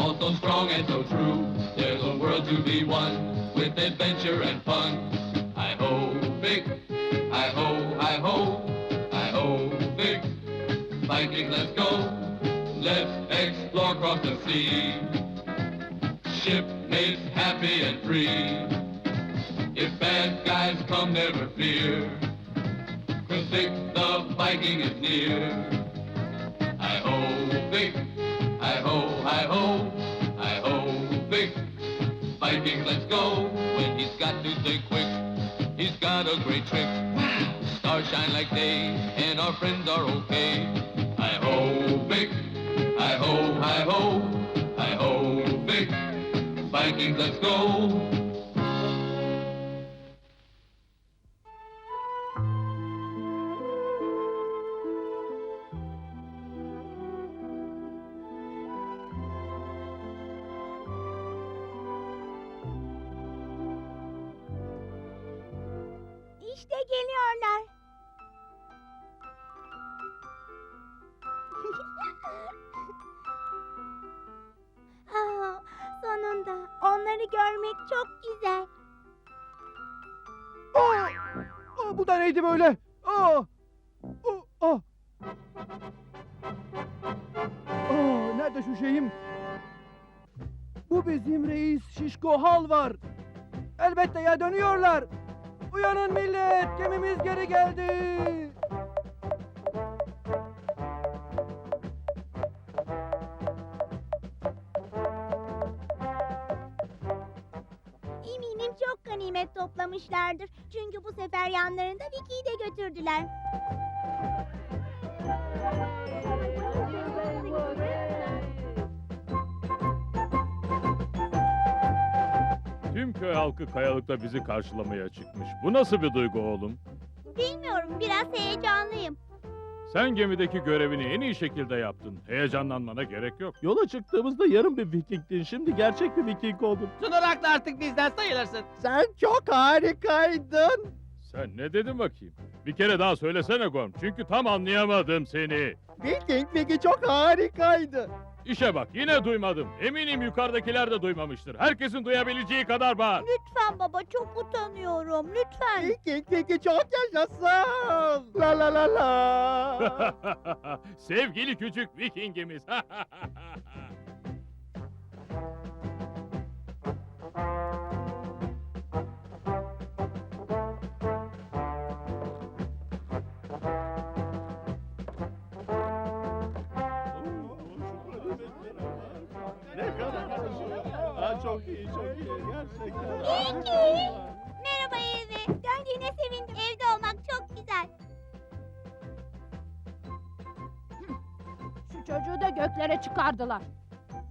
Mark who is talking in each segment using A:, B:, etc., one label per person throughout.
A: all so strong and so true. There's a world to be won with adventure and fun. I ho, Vic, I ho, I ho. I ho, Vic, Vikings, let's go. Let's explore across the sea. Shipmates happy and free. If bad guys come, never fear. Cause Vic the Viking is near. I ho, Vic. Hi ho, hi ho. Hi ho, Vic. Viking, let's go. When he's got to think quick, he's got a great trick. Stars shine like day, and our friends are okay. Hi ho, Vic. Hi ho, hi ho. Hi ho, Vic. Vikings, let's go.
B: İşte geliyorlar. Ah, sonunda onları görmek çok güzel.
C: Aa! Aa, bu da neydi böyle? Aa! O- Aa! Aa, nerede şu şeyim? Bu bizim reis Şişko Hal var. Elbette ya dönüyorlar. Uyanın millet, gemimiz geri geldi.
B: Eminim çok ganimet toplamışlardır. Çünkü bu sefer yanlarında Vicky'yi de götürdüler.
D: Köy halkı kayalıkta bizi karşılamaya çıkmış. Bu nasıl bir duygu oğlum?
B: Bilmiyorum, biraz heyecanlıyım.
D: Sen gemideki görevini en iyi şekilde yaptın. Heyecanlanmana gerek yok.
E: Yola çıktığımızda yarım bir vikingdin. Şimdi gerçek bir viking oldun.
F: Tunarak da artık bizden sayılırsın.
C: Sen çok harikaydın.
D: Sen ne dedin bakayım? Bir kere daha söylesene Gorm. Çünkü tam anlayamadım seni.
C: Viking Viking çok harikaydı.
D: İşe bak yine duymadım. Eminim yukarıdakiler de duymamıştır. Herkesin duyabileceği kadar bağır.
B: Lütfen baba, çok utanıyorum. Lütfen.
C: Viking Viking çok yaşasın. La la la la.
D: Sevgili küçük vikingimiz.
E: çok iyi, çok iyi. Gerçekten.
B: Vicky! Merhaba Eve. Döndüğüne sevindim. Evde olmak çok güzel.
G: Şu çocuğu da göklere çıkardılar.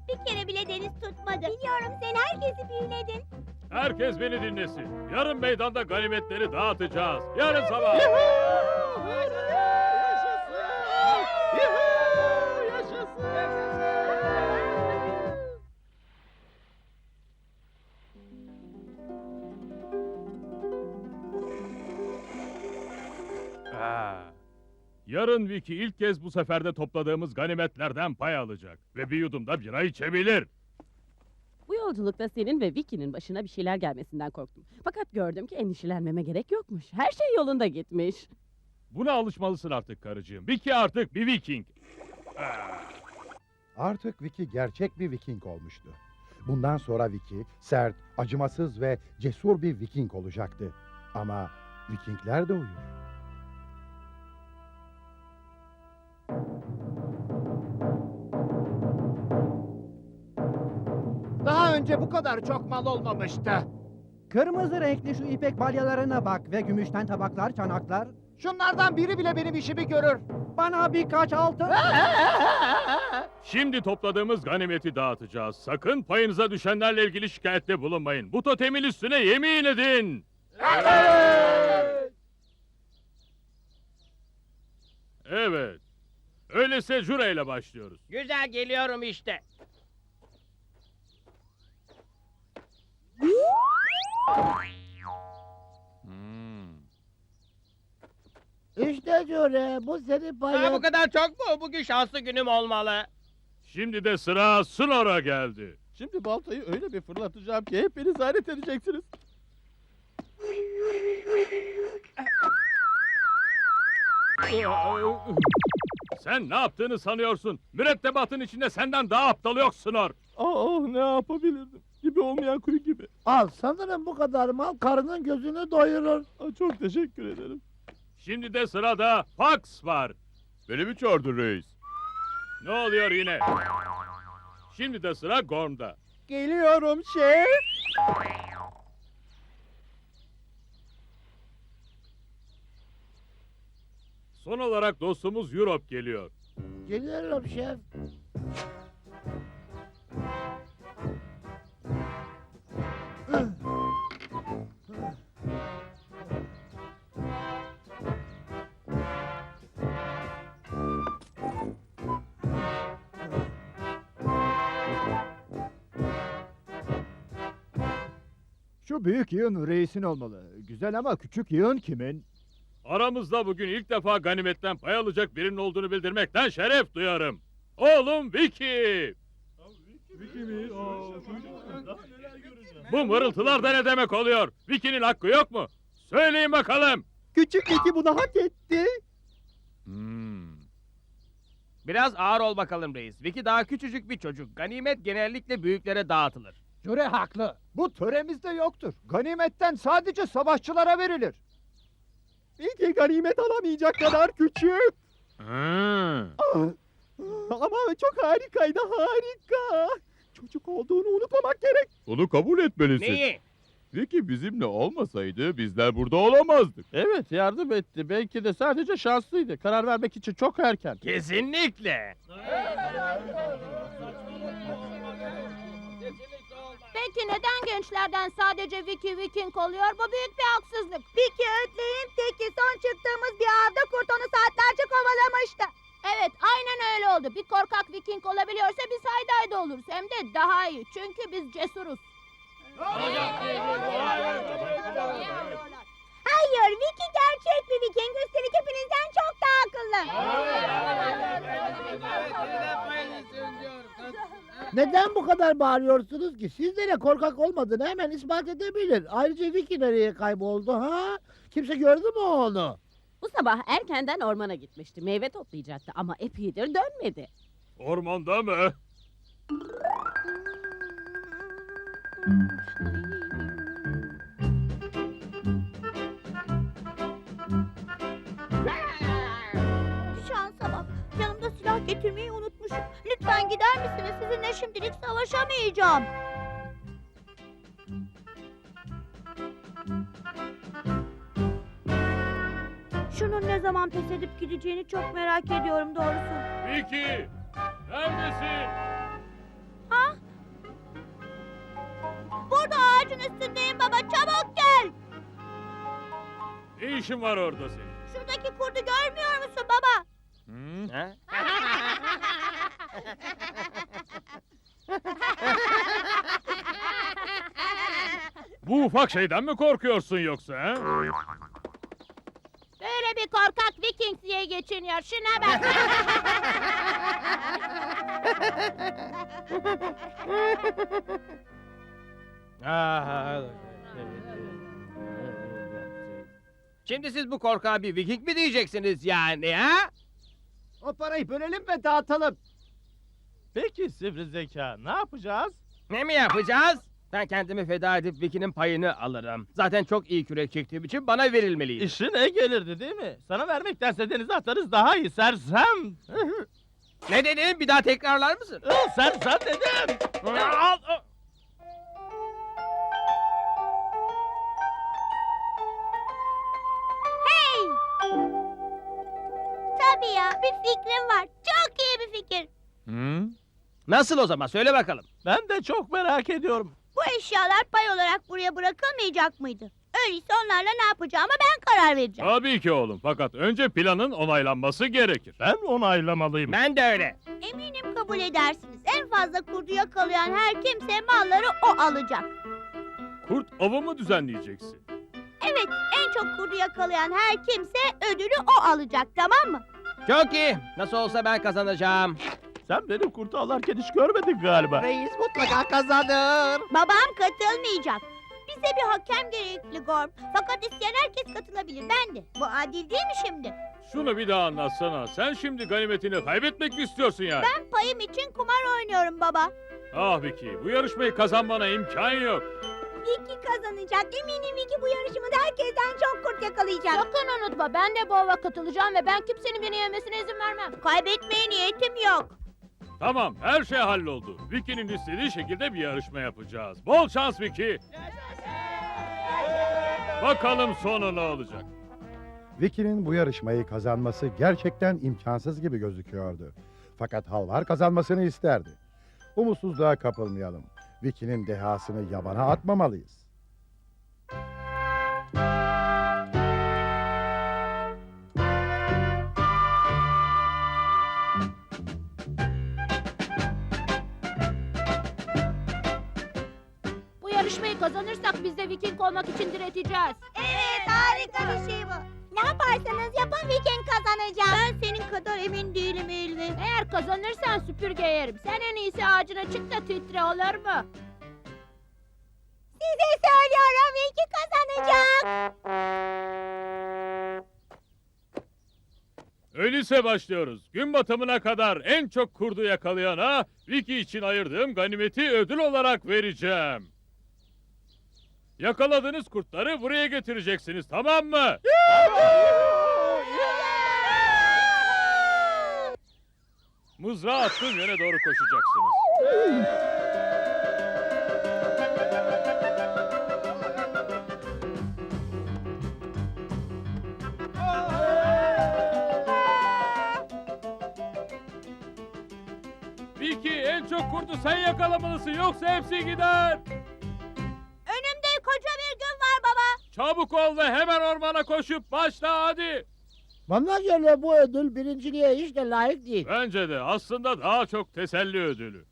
B: Bir kere bile deniz tutmadı. Biliyorum sen herkesi büyüledin.
D: Herkes beni dinlesin. Yarın meydanda ganimetleri dağıtacağız. Yarın sabah. Yarın Vicky ilk kez bu seferde topladığımız ganimetlerden pay alacak. Ve bir yudum da bira içebilir.
H: Bu yolculukta senin ve Vicky'nin başına bir şeyler gelmesinden korktum. Fakat gördüm ki endişelenmeme gerek yokmuş. Her şey yolunda gitmiş.
D: Buna alışmalısın artık karıcığım. Vicky artık bir Viking.
I: Artık Vicky gerçek bir Viking olmuştu. Bundan sonra Vicky sert, acımasız ve cesur bir Viking olacaktı. Ama Vikingler de uyur.
F: Önce bu kadar çok mal olmamıştı.
C: Kırmızı renkli şu ipek balyalarına bak ve gümüşten tabaklar, çanaklar.
F: Şunlardan biri bile benim işimi görür.
C: Bana birkaç altın.
D: Şimdi topladığımız ganimeti dağıtacağız. Sakın payınıza düşenlerle ilgili şikayette bulunmayın. Bu totemin üstüne yemin edin. Evet. Öyleyse jüreyle başlıyoruz.
F: Güzel geliyorum işte.
C: İşte Cüre bu senin
F: Ha, bu kadar çok mu? Bugün şanslı günüm olmalı.
D: Şimdi de sıra Snor'a geldi.
E: Şimdi baltayı öyle bir fırlatacağım ki hepiniz hayret edeceksiniz.
D: Sen ne yaptığını sanıyorsun? Mürettebatın içinde senden daha aptal yok Snor.
E: Aa ne yapabilirdim? Gibi olmayan kuyu gibi.
C: Al sanırım bu kadar mal karının gözünü doyurur.
E: Aa, çok teşekkür ederim.
D: Şimdi de sırada Fox var.
E: Beni mi çağırdın reis?
D: Ne oluyor yine? Şimdi de sıra Gorm'da.
C: Geliyorum şef.
D: Son olarak dostumuz Europe geliyor.
C: Geliyorum şef.
J: Büyük yığın reisin olmalı. Güzel ama küçük yığın kimin?
D: Aramızda bugün ilk defa ganimetten pay alacak birinin olduğunu bildirmekten şeref duyarım. Oğlum Vicky! Bu mırıltılar da ne demek oluyor? Vicky'nin hakkı yok mu? Söyleyin bakalım.
C: Küçük Vicky bunu hak etti.
D: Hmm.
F: Biraz ağır ol bakalım reis. Vicky daha küçücük bir çocuk. Ganimet genellikle büyüklere dağıtılır.
J: Jüre haklı. Bu töremizde yoktur. Ganimetten sadece savaşçılara verilir.
C: Vicky ganimet alamayacak kadar küçük.
D: Hmm.
C: Ama çok harikaydı harika. Çocuk olduğunu unutmamak gerek.
E: Onu kabul etmelisin.
F: Neyi?
E: Vicky bizimle olmasaydı bizler burada olamazdık. Evet yardım etti. Belki de sadece şanslıydı. Karar vermek için çok erken.
F: Kesinlikle.
G: Peki neden gençlerden sadece Vicky Viking oluyor? Bu büyük bir haksızlık.
B: Vicky ötleğin teki son çıktığımız bir avda kurt onu saatlerce kovalamıştı.
G: Evet aynen öyle oldu. Bir korkak Viking olabiliyorsa biz haydayda oluruz. Hem de daha iyi. Çünkü biz cesuruz.
B: Hayır Vicky gerçek bir Viking. Üstelik hepinizden çok daha akıllı.
C: Neden bu kadar bağırıyorsunuz ki? Sizlere korkak olmadığını hemen ispat edebilir. Ayrıca Vicky nereye kayboldu ha? Kimse gördü mü onu?
H: Bu sabah erkenden ormana gitmişti. Meyve toplayacaktı ama epeydir dönmedi.
D: Ormanda mı?
B: Şansa bak. Yanımda silah getirmeyi unutmuşum. Lütfen gider misiniz? Sizinle şimdilik savaşamayacağım. Şunun ne zaman pes edip gideceğini çok merak ediyorum doğrusu.
D: Vicky! Neredesin?
B: Ha? Burada ağacın üstündeyim baba. Çabuk gel.
D: Ne işin var orada senin?
B: Şuradaki kurdu görmüyor musun baba?
F: Ha?
D: Bu ufak şeyden mi korkuyorsun yoksa ha?
G: Böyle bir korkak Viking diye geçiniyor. Şuna bak.
F: Şimdi siz bu korkağa bir Viking mi diyeceksiniz yani ha?
J: O parayı bölelim ve dağıtalım.
E: Peki sivri zeka ne yapacağız?
F: Ne mi yapacağız? Ben kendimi feda edip Vicky'nin payını alırım. Zaten çok iyi kürek çektiğim için bana verilmeliydi.
E: İşine gelirdi değil mi? Sana vermektense denize atarız daha iyi sersem.
F: Ne dedin? Bir daha tekrarlar mısın?
E: sersem dedim.
F: Al, al.
B: Tabii ya. bir fikrim var. Çok iyi bir fikir.
E: Hı?
F: Nasıl o zaman söyle bakalım.
E: Ben de çok merak ediyorum.
B: Bu eşyalar pay olarak buraya bırakılmayacak mıydı? Öyleyse onlarla ne yapacağıma ben karar vereceğim.
D: Tabii ki oğlum. Fakat önce planın onaylanması gerekir.
E: Ben onaylamalıyım.
F: Ben de öyle.
B: Eminim kabul edersiniz. En fazla kurdu yakalayan her kimse malları o alacak.
D: Kurt avı mı düzenleyeceksin?
B: Evet, en çok kurdu yakalayan her kimse ödülü o alacak, tamam mı?
F: Çok iyi. Nasıl olsa ben kazanacağım.
E: Sen beni kurtu alarken hiç görmedin galiba.
F: Reis mutlaka kazanır.
B: Babam katılmayacak. Bize bir hakem gerekli Gorm. Fakat isteyen herkes katılabilir, ben de. Bu adil değil mi şimdi?
D: Şunu bir daha anlatsana. Sen şimdi ganimetini kaybetmek mi istiyorsun yani?
B: Ben payım için kumar oynuyorum baba.
D: Ah Vicky, bu yarışmayı kazanmana imkan yok.
B: Vicky kazanacak. Eminim Vicky bu yarışmada herkesten çok kurt yakalayacak.
G: Sakın unutma ben de bu ava katılacağım ve ben kimsenin beni yemesine izin vermem.
B: Kaybetmeye niyetim yok.
D: Tamam, her şey halloldu. Vicky'nin istediği şekilde bir yarışma yapacağız. Bol şans Vicky. Bakalım sonu ne olacak.
I: Vicky'nin bu yarışmayı kazanması gerçekten imkansız gibi gözüküyordu. Fakat Halvar kazanmasını isterdi. Umutsuzluğa kapılmayalım. Vicky'nin dehasını yabana atmamalıyız.
G: Biz de Viking olmak için direteceğiz.
B: Evet, harika bir şey bu. Ne yaparsanız yapın Viking kazanacak. Ben senin kadar emin değilim Elvin.
G: Eğer kazanırsan süpürge yerim. Sen en iyisi ağacına çık da titre olur mu?
B: Size söylüyorum Viking kazanacak.
D: Öyleyse başlıyoruz. Gün batımına kadar en çok kurdu yakalayana Vicky için ayırdığım ganimeti ödül olarak vereceğim. Yakaladığınız kurtları buraya getireceksiniz tamam mı? Mızrağı attığım yöne doğru koşacaksınız. Vicky en çok kurdu sen yakalamalısın yoksa hepsi gider. Çabuk ol ve hemen ormana koşup başla hadi.
K: Bana göre bu ödül birinciliğe hiç de layık değil.
D: Bence de aslında daha çok teselli ödülü.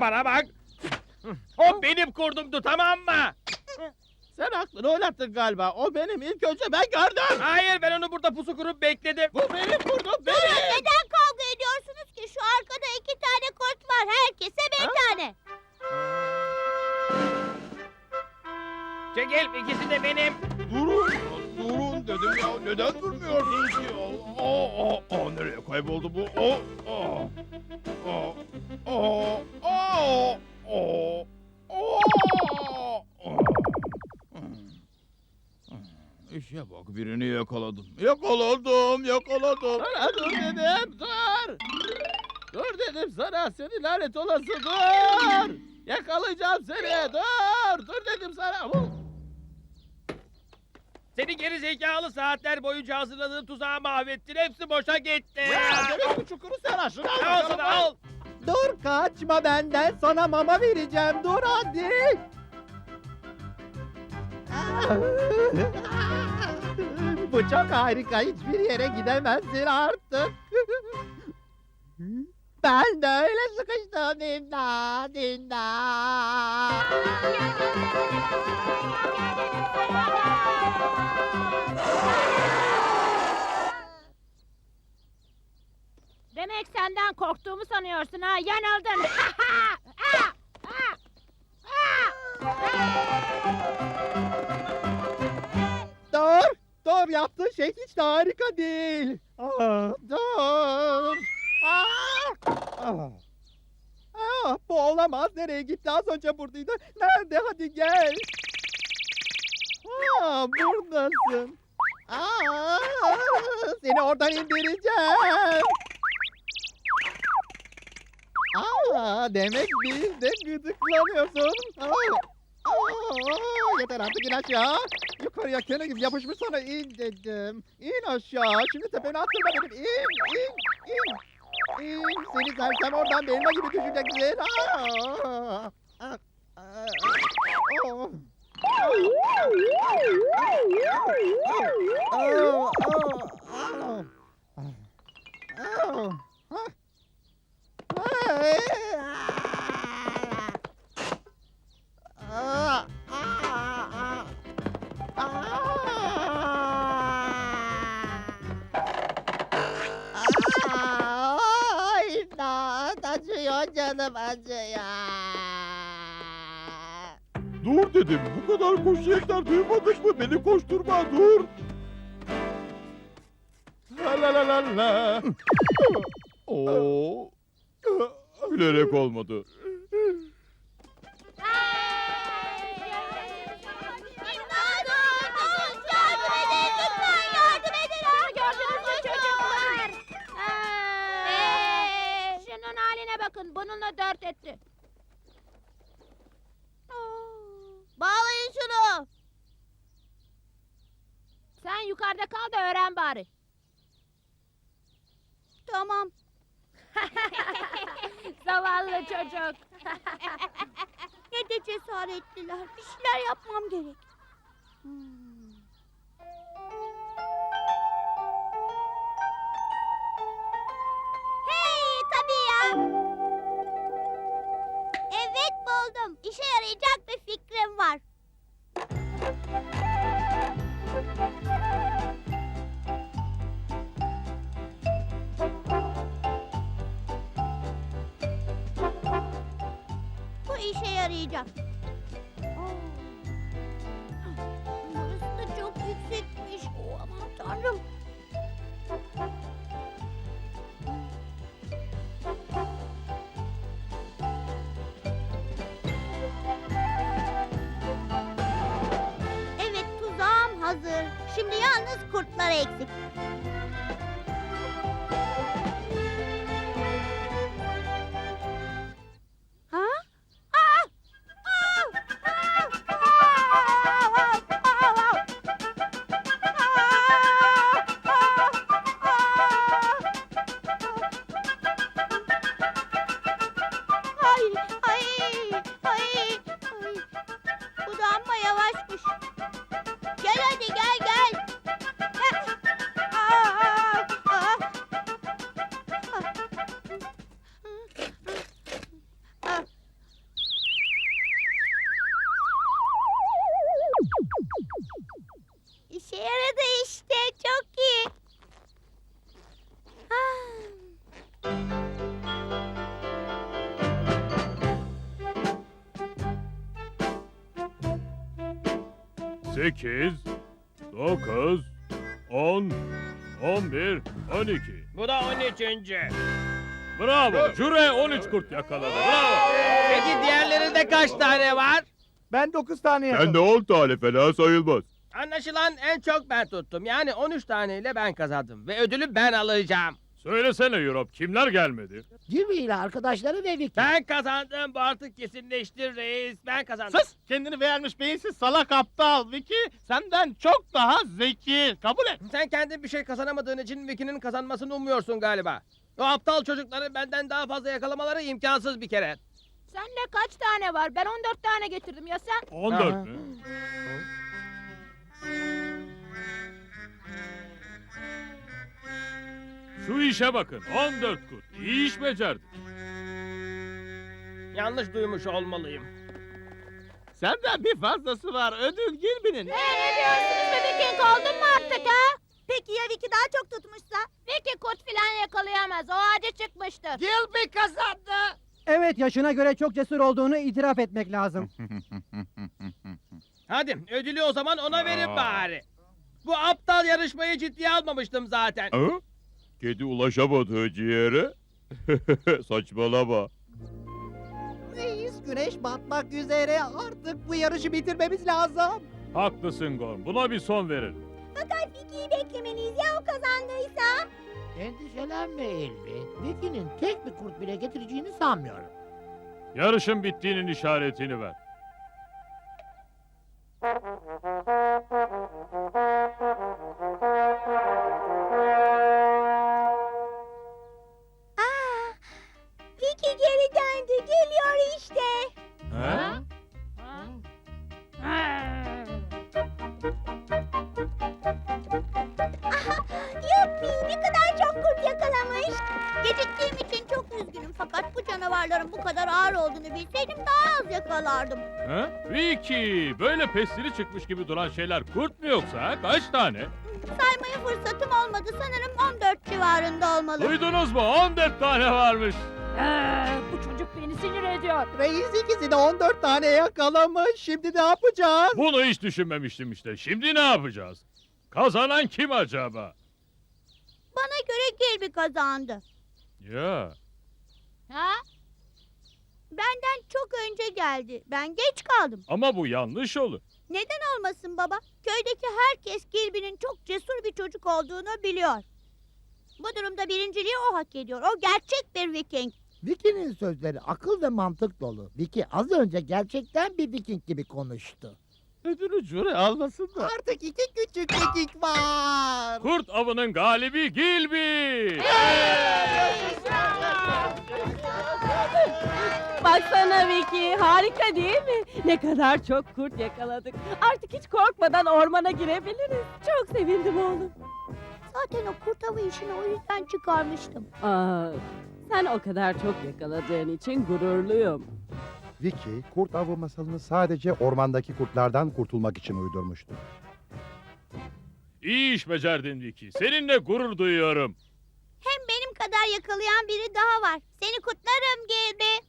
F: Bana bak. O benim kurdumdu tamam mı?
E: Sen aklını oynattın galiba. O benim ilk önce ben gördüm.
F: Hayır ben onu burada pusu kurup bekledim.
E: Bu benim kurdum
B: Durun,
E: benim.
B: neden kavga ediyorsunuz ki? Şu arkada iki tane kurt var. Herkese bir
E: Ha?
B: tane.
F: Çekil ikisi de benim.
E: Durun. Durun dedim ya. Neden durmuyorsunuz ki? Aa, aa, aa, nereye kayboldu bu? Aa, aa, aa, aa, aa, aa, aa, aa. İşe bak birini yakaladım. Yakaladım, yakaladım. Sana dur dedim, dur. Dur dedim sana, seni lanet olası dur. Yakalayacağım seni, dur. Dur dedim sana.
F: Seni geri zekalı saatler boyunca hazırladığım tuzağı mahvettin. Hepsi boşa gitti.
E: Ya demek bu çukuru sen aşın. Al
F: sana al.
C: Dur kaçma benden sana mama vereceğim dur hadi. Bu çok harika hiçbir yere gidemezsin artık. Ben de öyle sıkıştım imdat imdat.
G: Demek senden korktuğumu sanıyorsun ha. Yanıldın.
C: Dur dur yaptığın şey hiç de harika değil. Aa, dur. Aa, aa. Aa, bu olamaz nereye gitti az önce buradaydı. Nerede hadi gel. Aa, buradasın. Aa, seni oradan indireceğim. Aa, demek biz de gıdıklanıyorsun. Aa, aa, yeter artık in aşağı. Yukarıya kene gibi yapışmış sana in dedim. İn aşağı. Şimdi tepene attırma dedim. İn, in, in. İn. Seni sersem oradan elma gibi düşeceksin. Aa, aa, aa, aa. Oh, oh, oh. Acıyor canım acıyor.
L: Dur dedim. Bu kadar koşu yeter. Duymadık mı? Beni koşturma. Dur. La la la la la. Oo. Bilerek olmadı.
G: Bakın. Bununla dört etti.
B: Bağlayın şunu.
G: Sen yukarıda kal da öğren bari.
B: Tamam.
G: Zavallı çocuk.
B: Ne de cesaretliler. Bir şeyler yapmam gerek. Hmm. Hey tabii ya. Evet buldum. İşe yarayacak 8, 9, 10, 11, 12. Bu da
F: 13.
D: Bravo. Jüre 13 kurt yakaladı. Bravo.
F: Peki diğerlerinde kaç tane var?
M: Ben 9 tane
L: Ben de 10 tane fena sayılmaz.
F: Anlaşılan en çok ben tuttum. Yani 13 taneyle ben kazandım ve ödülü ben alacağım.
D: Söylesene Europe kimler gelmedi?
K: Jimmy ile arkadaşları ve Vicky.
F: Ben kazandım. Bu artık kesinleşti reis. Ben kazandım.
C: Sus! Kendini beğenmiş beyinsiz salak aptal. Vicky senden çok daha zeki. Kabul et.
F: Sen kendin bir şey kazanamadığın için Vicky'nin kazanmasını umuyorsun galiba. O aptal çocukların benden daha fazla yakalamaları imkansız bir kere.
G: Sende kaç tane var? Ben 14 tane getirdim ya sen?
D: 14
F: Aha.
D: mü? Şu işe bakın. 14 kurt. İyi iş becerdik.
F: Yanlış duymuş olmalıyım.
C: Senden bir fazlası var. Ödül Gilby'nin.
G: Ee, ne diyorsunuz be Viking oldun mu artık ha?
B: Peki ya Vicky daha çok tutmuşsa?
G: Viking kurt filan yakalayamaz. O ağaca çıkmıştır.
K: Gilby kazandı.
M: Evet yaşına göre çok cesur olduğunu itiraf etmek lazım.
F: Hadi ödülü o zaman ona verin
D: Aa.
F: bari. Bu aptal yarışmayı ciddiye almamıştım zaten.
L: Ha? Kedi ulaşamadığı ciğere. Saçmalama.
C: Reis güneş batmak üzere. Artık bu yarışı bitirmemiz lazım.
D: Haklısın Gorm. Buna bir son verin.
B: Fakat Vicky'yi beklemeliyiz ya o kazandıysa.
K: Endişelenme Elvi. Vicky'nin tek bir kurt bile getireceğini sanmıyorum.
D: Yarışın bittiğinin işaretini ver.
B: Fakat bu canavarların bu kadar ağır olduğunu bilseydim daha az yakalardım.
D: He? Vicky, böyle pestili çıkmış gibi duran şeyler kurt mu yoksa? ha? Kaç tane?
B: Saymaya fırsatım olmadı sanırım 14 civarında olmalı.
D: Duydunuz mu? 14 tane varmış.
G: bu çocuk beni sinir ediyor.
J: Reis ikisi de 14 tane yakalamış. Şimdi ne yapacağız?
D: Bunu hiç düşünmemiştim işte. Şimdi ne yapacağız? Kazanan kim acaba?
B: Bana göre Gilby kazandı.
D: Ya,
G: Ha?
B: Benden çok önce geldi. Ben geç kaldım.
D: ama bu yanlış olur.
B: Neden olmasın baba? Köydeki herkes Gilby'nin çok cesur bir çocuk olduğunu biliyor. Bu durumda birinciliği o hak ediyor. O gerçek bir Viking.
K: Vicky'nin sözleri akıl ve mantık dolu. Vicky az önce gerçekten bir Viking gibi konuştu.
E: Ödülü Jüri almasın da.
J: Artık iki küçük kekik var.
D: Kurt avının galibi Gilby.
H: Baksana Vicky, harika değil mi? Ne kadar çok kurt yakaladık. Artık hiç korkmadan ormana girebiliriz. Çok sevindim oğlum.
B: Zaten o kurt avı işini o yüzden çıkarmıştım.
H: Aa, sen o kadar çok yakaladığın için gururluyum.
I: Vicky, kurt avı masalını sadece ormandaki kurtlardan kurtulmak için uydurmuştu.
D: İyi iş becerdin Vicky. Seninle gurur duyuyorum.
B: Hem benim kadar yakalayan biri daha var. Seni kutlarım Gilby.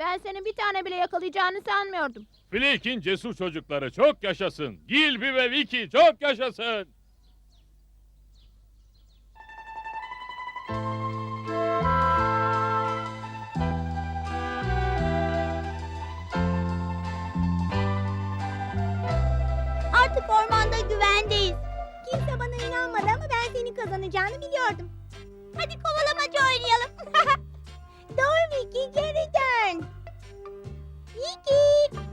G: Ben senin bir tane bile yakalayacağını sanmıyordum.
D: Flake'in cesur çocukları çok yaşasın. Gilby ve Vicky çok yaşasın.
B: Artık ormanda güvendeyiz. Kimse bana inanmadı ama ben senin kazanacağını biliyordum. Hadi kovalamaca oynayalım. Doğru Vicky geri dön. Vicky.